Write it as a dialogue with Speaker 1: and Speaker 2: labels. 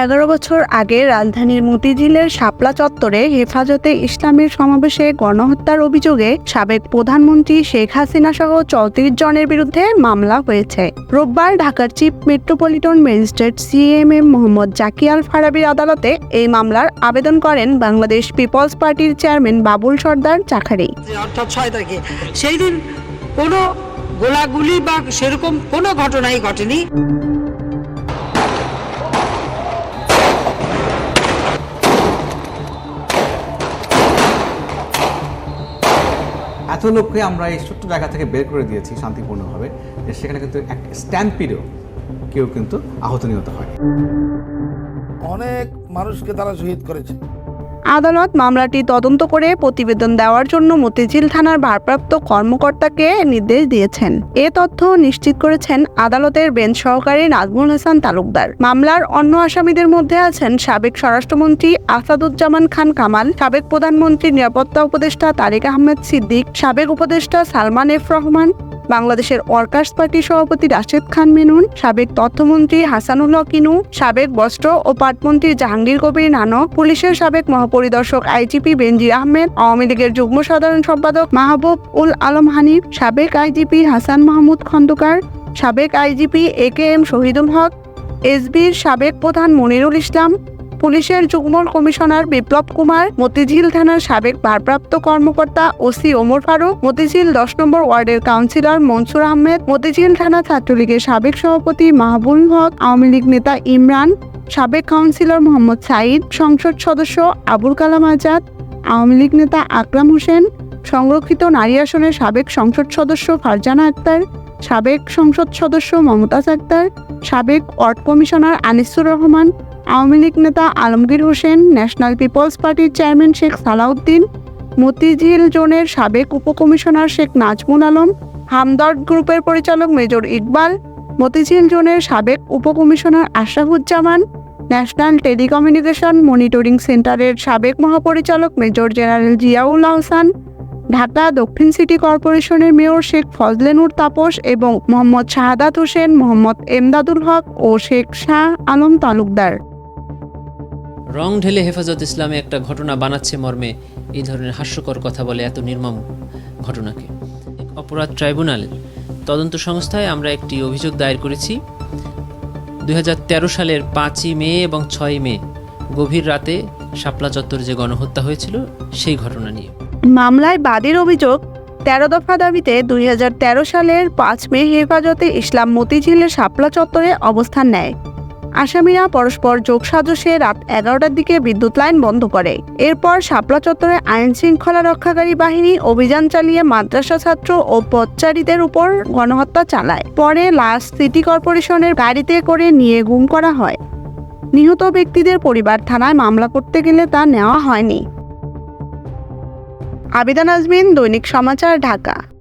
Speaker 1: এগারো বছর আগে রাজধানীর মতিঝিলের শাপলা চত্বরে হেফাজতে ইসলামের সমাবেশে গণহত্যার অভিযোগে সাবেক প্রধানমন্ত্রী শেখ হাসিনা সহ চৌত্রিশ জনের বিরুদ্ধে মামলা হয়েছে। রোববার ঢাকার chief metropolitan magistrate C M CMM Mohammad Zakial ফারাবির আদালতে এই মামলার আবেদন করেন বাংলাদেশ পিপলস পার্টির চেয়ারম্যান বাবুল সর্দার চাখারি
Speaker 2: সেই দিন কোনো গোলাগুলি বা সেরকম কোনো ঘটনাই ঘটেনি।
Speaker 3: এত লোককে আমরা এই ছোট্ট জায়গা থেকে বের করে দিয়েছি শান্তিপূর্ণভাবে সেখানে কিন্তু এক স্ট্যাম্পিডও কেউ কিন্তু আহত নিহত হয়।
Speaker 4: অনেক মানুষকে তারা শহীদ করেছে।
Speaker 1: আদালত মামলাটি তদন্ত করে প্রতিবেদন দেওয়ার জন্য মতিঝিল থানার ভারপ্রাপ্ত কর্মকর্তাকে নির্দেশ দিয়েছেন। এ তথ্য নিশ্চিত করেছেন আদালতের বেঞ্চ সহকারী নাজমুল হাসান তালুকদার। মামলার অন্য আসামিদের মধ্যে আছেন সাবেক স্বরাষ্ট্রমন্ত্রী আসাদুজ্জামান খান কামাল, সাবেক প্রধানমন্ত্রী নিরাপত্তা উপদেষ্টা তারেক আহমেদ সিদ্দিক, সাবেক উপদেষ্টা সালমান এফ রহমান বাংলাদেশের ওয়ার্কার্স পার্টির সভাপতি রাশেদ খান মেনুন, সাবেক তথ্যমন্ত্রী হাসানুল হক ইনু, সাবেক বস্ত্র ও পাটমন্ত্রী জাহাঙ্গীর কবির নানক পুলিশের সাবেক মহাপরিদর্শক আইজিপি বেনজির আহমেদ, আওয়ামী লীগের যুগ্ম সাধারণ সম্পাদক মাহবুব উল আলম হানিফ, সাবেক আইজিপি হাসান মাহমুদ খন্দকার, সাবেক IGP A K M Shahidul Haque, এসবির সাবেক প্রধান মনিরুল ইসলাম পুলিশের যুগ্ম কমিশনার বিপ্লব কুমার, মতিঝিল থানার সাবেক ভারপ্রাপ্ত কর্মকর্তা ওসি ওমর ফারুক, মতিঝিল দশ নম্বর ওয়ার্ডের কাউন্সিলর মনসুর আহমেদ, মতিঝিল থানা ছাত্রলীগের সাবেক সভাপতি মাহবুল হক, আওয়ামী লীগ নেতা ইমরান, সাবেক কাউন্সিলর মোহাম্মদ সাইদ সংসদ সদস্য আবুল কালাম আজাদ, আওয়ামী লীগ নেতা আকরাম হোসেন, সংরক্ষিত নারী আসনের সাবেক সংসদ সদস্য ফারজানা আক্তার সাবেক সংসদ সদস্য মমতাজ আক্তার সাবেক ওয়ার্ড কমিশনার আনিসুর রহমান, আওয়ামী লীগ নেতা আলমগীর হোসেন, ন্যাশনাল পিপলস পার্টির চেয়ারম্যান শেখ সালাউদ্দিন, মতিঝিল জোনের সাবেক উপকমিশনার শেখ নাজমুল আলম, হামদর্দ গ্রুপের পরিচালক মেজর ইকবাল, মতিঝিল জোনের সাবেক উপকমিশনার আশরাফুজ্জামান, ন্যাশনাল টেলিকমিউনিকেশন মনিটরিং সেন্টারের সাবেক মহাপরিচালক মেজর জেনারেল জিয়াউল আহসান ঢাকা দক্ষিণ সিটি কর্পোরেশনের মেয়র শেখ ফজলেনুর তাপস এবং মোহাম্মদ শাহাদাত হোসেন, মোহাম্মদ এমদাদুল হক ও শেখ শাহ আলম তালুকদার।
Speaker 5: রং ঢেলে হেফাজত ইসলামে একটা ঘটনা বানাচ্ছে মর্মে। এই ধরনের হাস্যকর কথা বলে এত নির্মম ঘটনাকে। অপরাধ ট্রাইব্যুনালের তদন্ত সংস্থায় আমরা একটি অভিযোগ দায়ের করেছি। দুই হাজার তেরো সালের পাঁচই মে এবং ছয়ই মে, গভীর রাতে শাপলা চত্বরে যে গণহত্যা হয়েছিল, সেই ঘটনা নিয়ে।
Speaker 1: মামলায় বাদীর অভিযোগ, তেরো দফা দাবিতে দুই হাজার তেরো সালের পাঁচ মে হেফাজতে ইসলাম মতিঝিলের শাপলা চত্বরে অবস্থান নেয়। আসামিরা পরস্পর যোগসাজশে রাত এগারোটার দিকে বিদ্যুৎ লাইন বন্ধ করে। এরপর শাপলা চত্বরে আইন শৃঙ্খলা রক্ষাকারী বাহিনী অভিযান চালিয়ে মাদ্রাসা ছাত্র ও পথচারীদের উপর গণহত্যা চালায়। পরে লাশ সিটি কর্পোরেশনের গাড়িতে করে নিয়ে গুম করা হয়। নিহত ব্যক্তিদের পরিবার থানায় মামলা করতে গেলে তা নেওয়া হয়নি। আবিদা আজমিন দৈনিক সমাচার ঢাকা।